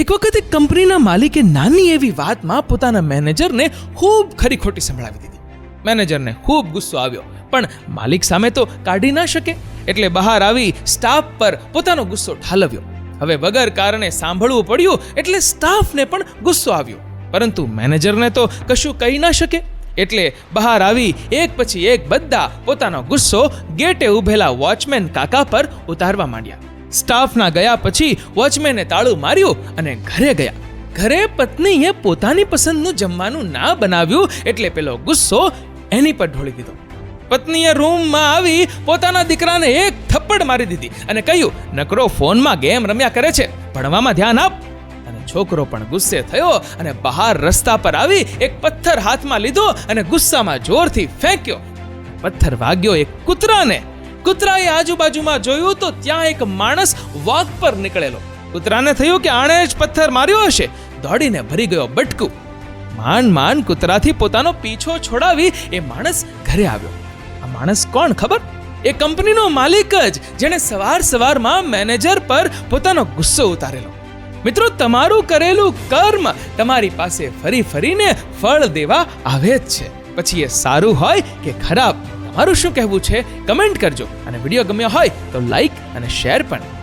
એક વખત કંપનીના માલિકે નાની એવી વાતમાં પોતાના મેનેજરને ખૂબ ખરી ખોટી સંભળાવી દીધી. મેનેજરને ખૂબ ગુસ્સો આવ્યો, પણ માલિક સામે તો કાઢી ના શકે, એટલે બહાર આવી સ્ટાફ પર પોતાનો ગુસ્સો ઠાલવ્યો. હવે વગર કારણે સાંભળવું પડ્યું, એટલે સ્ટાફને પણ ગુસ્સો આવ્યો. પરંતુ મેનેજરને તો કશું કહી ના શકે, એટલે બહાર આવી એક પછી એક બધા પોતાનો ગુસ્સો ગેટે ઊભેલા વોચમેન કાકા પર ઉતારવા માંડ્યા. સ્ટાફના ગયા પછી વોચમેને તાળું માર્યું અને ઘરે ગયા. ઘરે પત્નીએ પોતાની પસંદનું જમવાનું ના બનાવ્યું એટલે પેલો ગુસ્સો એની પર ઢોળી દીધો. પત્નીએ રૂમમાં આવી પોતાના દીકરાને એક થપ્પડ મારી દીધી અને કહ્યું, નકરો ફોનમાં ગેમ રમ્યા કરે છે, ભણવામાં ધ્યાન આપ. અને છોકરો પણ ગુસ્સે થયો અને બહાર રસ્તા પર આવી એક પથ્થર હાથમાં લીધો અને ગુસ્સામાં જોરથી ફેંક્યો. પથ્થર વાગ્યો એક કૂતરાને. કૂતરાએ આજુબાજુમાં જોયું તો ત્યાં એક માણસ વાઘ પર નીકળેલો. કૂતરાને થયું કે આણે જ પથ્થર માર્યો હશે. દોડીને ભરી ગયો બટકું. માંડ માંડ કૂતરાથી પોતાનો પીછો છોડાવી એ માણસ ઘરે આવ્યો. આ માણસ કોણ ખબર? એ કંપનીનો માલિક જ, જેણે સવાર સવારમાં મેનેજર પર પોતાનો ગુસ્સો ઉતારેલો. મિત્રો, તમારું કરેલું કર્મ તમારી પાસે ફરી ફરીને ફળ દેવા આવે જ છે. પછી એ સારું હોય કે ખરાબ? તમારું શું કહેવું છે? કમેન્ટ કરજો. અને વીડિયો ગમ્યો હોય તો લાઈક અને શેર પણ.